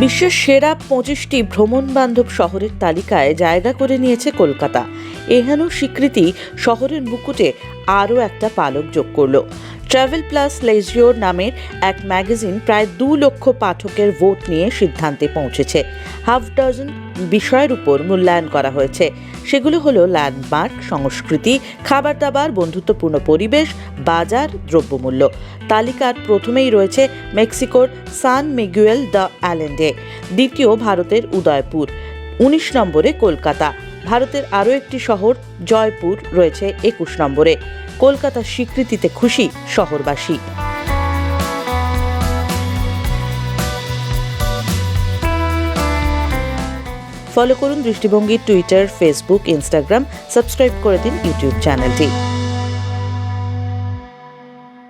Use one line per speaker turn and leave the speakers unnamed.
বিশ্বের সেরা পঁচিশটি ভ্রমণ বান্ধব শহরের তালিকায় জায়গা করে নিয়েছে কলকাতা। এহেন স্বীকৃতি শহরের মুকুটে আরও একটা পালক যোগ করল। ট্রাভেল প্লাস লেজিওর নামের এক ম্যাগাজিন প্রায় দু লক্ষ পাঠকের ভোট নিয়ে সিদ্ধান্তে পৌঁছেছে। হাফ ডজন বিষয়ের উপর মূল্যায়ন করা হয়েছে। সেগুলো হলো ল্যান্ডমার্ক সংস্কৃতি খাবার দাবার বন্ধুত্বপূর্ণ পরিবেশ, বাজার, দ্রব্যমূল্য। তালিকার প্রথমেই রয়েছে মেক্সিকোর সান মিগুয়েল দ্য অ্যালেন্ডে দ্বিতীয় ভারতের উদয়পুর। উনিশ নম্বরে কলকাতা। ভারতের আরও একটি শহর, জয়পুর, রয়েছে একুশ নম্বরে। কলকাতার স্বীকৃতিতে খুশি শহরবাসী। ফলো করুন দৃষ্টিভঙ্গি, টুইটার, ফেসবুক, ইনস্টাগ্রাম, সাবস্ক্রাইব করে দিন ইউটিউব চ্যানেলটি।